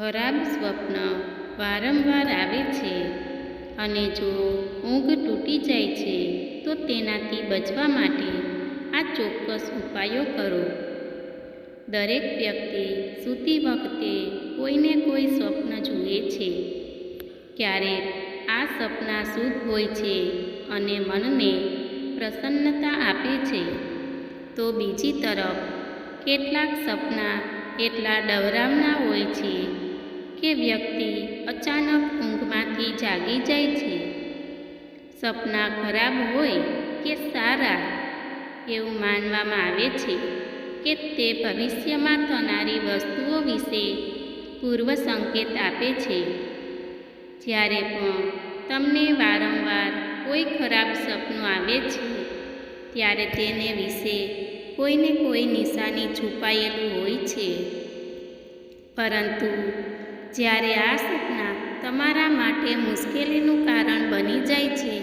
ખરાબ સ્વપ્ન વારંવાર આવે છે અને જો ઊંઘ તૂટી જાય છે, તો તેનાથી બચવા માટે આ ચોક્કસ ઉપાયો કરો. દરેક વ્યક્તિ સૂતી વખતે કોઈને કોઈ સ્વપ્ન જુએ છે. ક્યારેક આ સપના શુભ હોય છે અને મનને પ્રસન્નતા આપે છે. તો બીજી તરફ, કેટલાક સપના એટલા ડવરાવના હોય છે કે વ્યક્તિ અચાનક ઊંઘમાંથી જાગી જાય છે. સપના ખરાબ હોય કે સારા, એવું માનવામાં આવે છે કે તે ભવિષ્યમાં થનારી વસ્તુઓ વિશે પૂર્વ સંકેત આપે છે. જ્યારે પણ તમને વારંવાર કોઈ ખરાબ સપનું આવે છે, ત્યારે તેને વિશે કોઈને કોઈ નિશાની છુપાયેલું હોય છે. પરંતુ જ્યારે આ સપના તમારા માટે મુશ્કેલીનું કારણ બની જાય છે,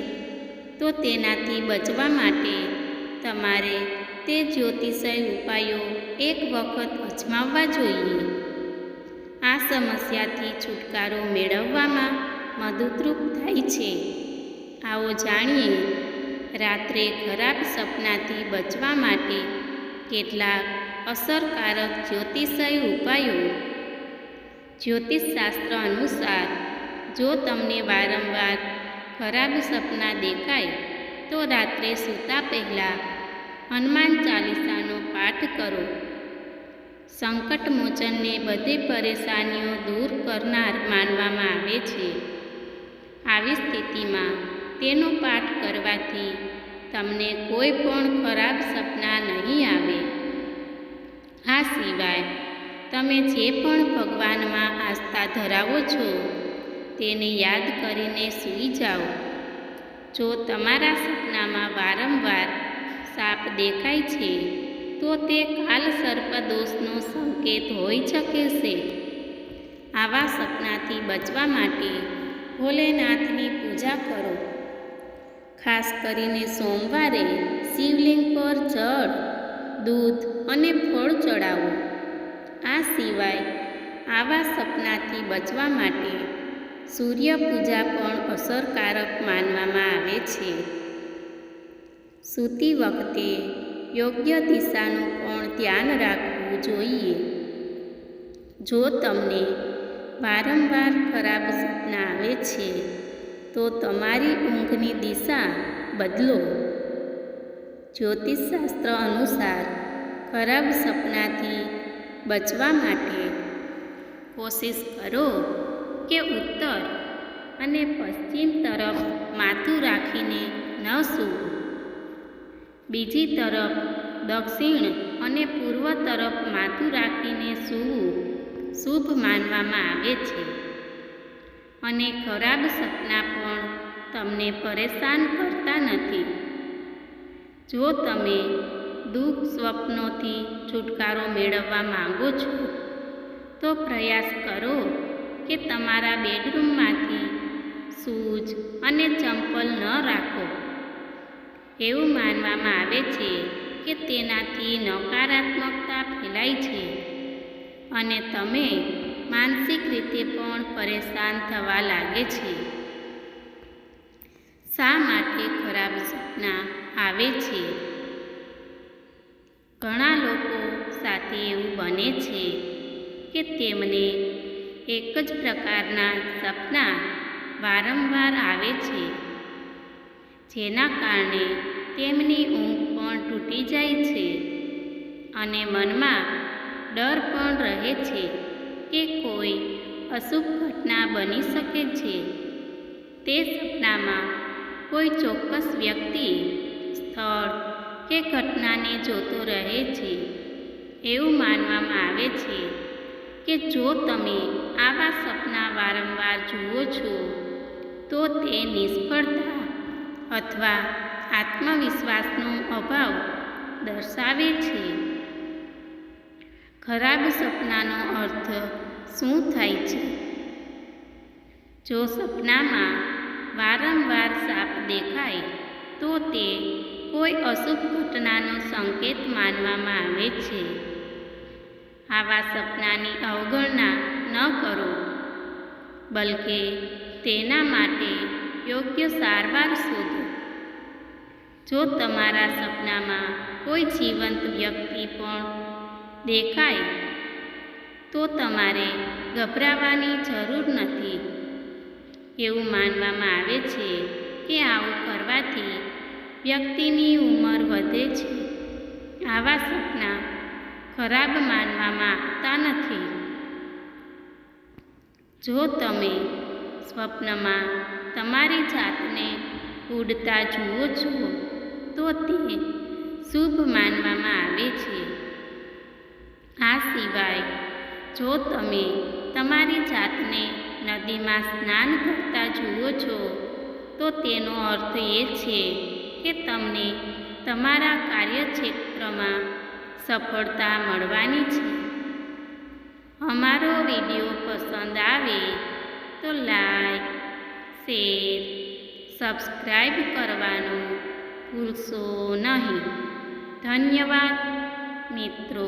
તો તેનાથી બચવા માટે તમારે તે જ્યોતિષય ઉપાયો એક વખત અજમાવવા જોઈએ. આ સમસ્યાથી છુટકારો મેળવવામાં મદદરૂપ થાય છે. આવો જાણીએ, રાત્રે ખરાબ સપનાથી બચવા માટે કેટલાક અસરકારક જ્યોતિષય ઉપાયો જ્યોતિષશાસ્ત્ર અનુસાર જો તમને વારંવાર ખરાબ સપના દેખાય, તો રાત્રે સૂતા પહેલાં હનુમાન ચાલીસાનો પાઠ કરો. સંકટમોચનને બધી પરેશાનીઓ દૂર કરનાર માનવામાં આવે છે. આવી સ્થિતિમાં તેનો પાઠ કરવાથી તમને કોઈ પણ ખરાબ સપના નહીં આવે. આ સિવાય તમે જે પણ ભગવાનમાં આસ્થા ધરાવો છો, તેને યાદ કરીને સૂઈ જાઓ. જો તમારા સપનામાં વારંવાર સાપ દેખાય છે, તો તે કાલ સર્પદોષનો સંકેત હોઈ શકે છે. આવા સપનાથી બચવા માટે ભોલેનાથની પૂજા કરો. ખાસ કરીને સોમવારે શિવલિંગ પર જળ, દૂધ અને ફળ ચડાવો. આ સિવાય આવા સપનાથી બચવા માટે સૂર્ય પૂજા પણ અસરકારક માનવામાં આવે છે. સૂતી વખતે યોગ્ય દિશાનું પણ ધ્યાન રાખવું જોઈએ. જો તમને વારંવાર ખરાબ સપના આવે છે, તો તમારી ઊંઘની દિશા બદલો. જ્યોતિષશાસ્ત્ર અનુસાર ખરાબ સપનાથી બચવા માટે કોશિશ કરો કે ઉત્તર અને પશ્ચિમ તરફ માથું રાખીને ન સૂવું. બીજી તરફ દક્ષિણ અને પૂર્વ તરફ માથું રાખીને સૂવું શુભ માનવામાં આવે છે. અને ખરાબ સપના પણ તમને પરેશાન કરતા નથી. જો તમે દુઃખ સ્વપ્નોથી છુટકારો મેળવવા માંગો છો. તો પ્રયાસ કરો કે તમારા બેડરૂમમાંથી શૂઝ અને ચંપલ ન રાખો. એવું માનવામાં આવે છે કે તેનાથી નકારાત્મકતા ફેલાય છે અને તમે માનસિક રીતે પણ પરેશાન થવા લાગે છે. શા માટે ખરાબ સપના આવે છે? ઘણા લોકો સાથે એવું બને છે કે તેમને એક જ પ્રકારના સપના વારંવાર આવે છે, જેના કારણે તેમની ઊંઘ પણ તૂટી જાય છે અને મનમાં ડર પણ રહે છે કે કોઈ અશુભ ઘટના બની શકે છે. તે સપનામાં કોઈ ચોક્કસ વ્યક્તિ, સ્થળ કે ઘટનાને જોતો રહે છે. એવું માનવામાં આવે છે કે જો તમે આવા સપના વારંવાર જુઓ છો, તો તે નિષ્ફળતા અથવા આત્મવિશ્વાસનો અભાવ દર્શાવે છે. ખરાબ સપનાનો અર્થ શું થાય છે? જો સપનામાં વારંવાર સાપ દેખાય, તો તે કોઈ અશુભ ઘટનાનો સંકેત માનવામાં આવે છે. આવા સપનાની અવગણના ન કરો, બલકે તેના માટે યોગ્ય સારવાર શોધો. જો તમારા સપનામાં કોઈ જીવંત વ્યક્તિ પણ દેખાય, તો તમારે ગભરાવાની જરૂર નથી. એવું માનવામાં આવે છે કે આવું કરવાથી વ્યક્તિની ઉંમર વધે છે. આવા સપના ખરાબ માનવામાં આવતા નથી. જો તમે સ્વપ્નમાં તમારી જાતને ઉડતા જુઓ છો, તો તે શુભ માનવામાં આવે છે. આ સિવાય જો તમે તમારી જાતને નદીમાં સ્નાન કરતા જુઓ છો, તો તેનો અર્થ એ છે કે તમને તમારા કાર્યક્ષેત્રમાં સફળતા મળવાની છે? અમારો વીડિયો પસંદ આવે તો લાઈક, શેર સબસ્ક્રાઈબ કરવાનું ભૂલશો નહીં. ધન્યવાદ મિત્રો.